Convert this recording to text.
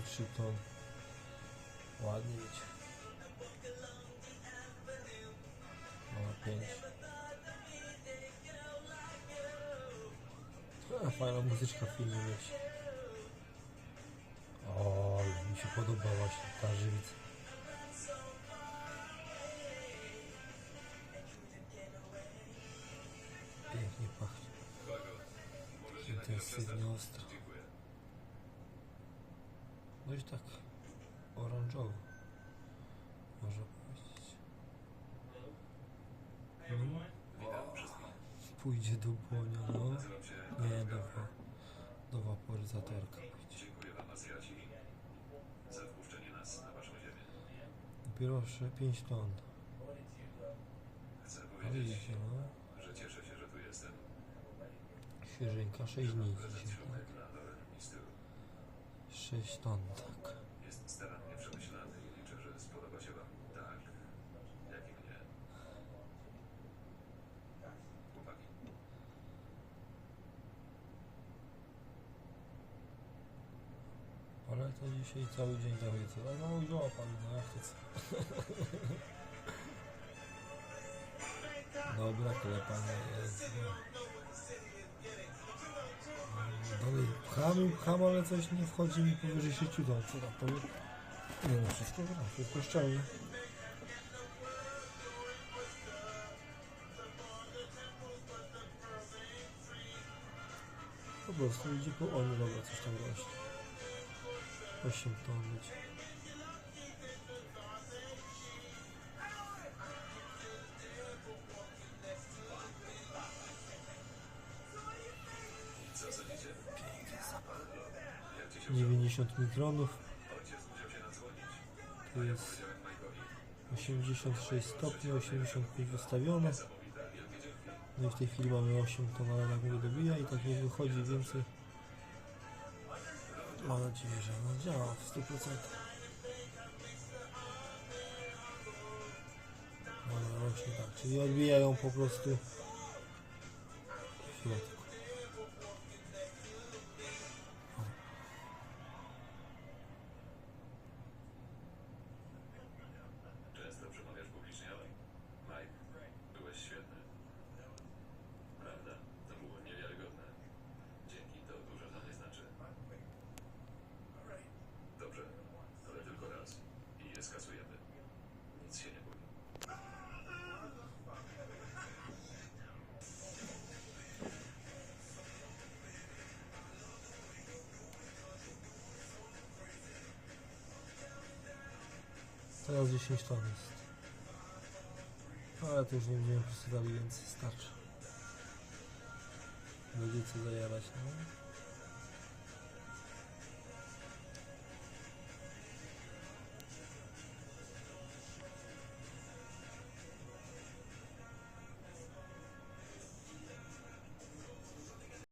3 ton. Ładnie wiecie. No 5. A, fajna muzyczka w filmie leci. O, mi się podoba właśnie ta żywica. Pięknie pachnie. Intensywnie ostro. No i tak oranżowo. Można powiedzieć. No. Pójdzie do błonia, no. Nie, do, do waporyzatorka pójdzie. Za wpuszczenie nas na waszą ziemię. Dopiero 5 ton. Chcę No powiedzieć, no. że cieszę się, że tu jestem. Świeżynka, 6 dni dzisiaj, 6 ton, tak. Jest starannie przemyślany i liczę, że spodoba się wam tak, jak i mnie. Chłopaki, Ale to dzisiaj cały dzień. Ale no wzięła pan, no jak to co? Dobra, klepanie jest. No. Dalej pcham pcham, ale coś nie wchodzi mi powyżej 6 ton. Co tam powiem? Nie no, wszystko gra, wszystko szczelnie. Po prostu idzie po... O, no dobra, coś tam rośnie. 8 ton będzie. 90 mikronów. Tu jest Powiedziałem Majkowi. 86 stopni, 85 ustawione. Niesamowite, wielkie dzięki. No i w tej chwili mamy 8 ton, ale tak dobija i tak nie wychodzi więcej. Mam nadzieję, że no działa w 100%. No rośnie tak, czyli odbijają po prostu w środku. Teraz 10 ton jest. No, Ale to już nie będziemy przesuwali, więc starczy. Będzie co zajarać, no.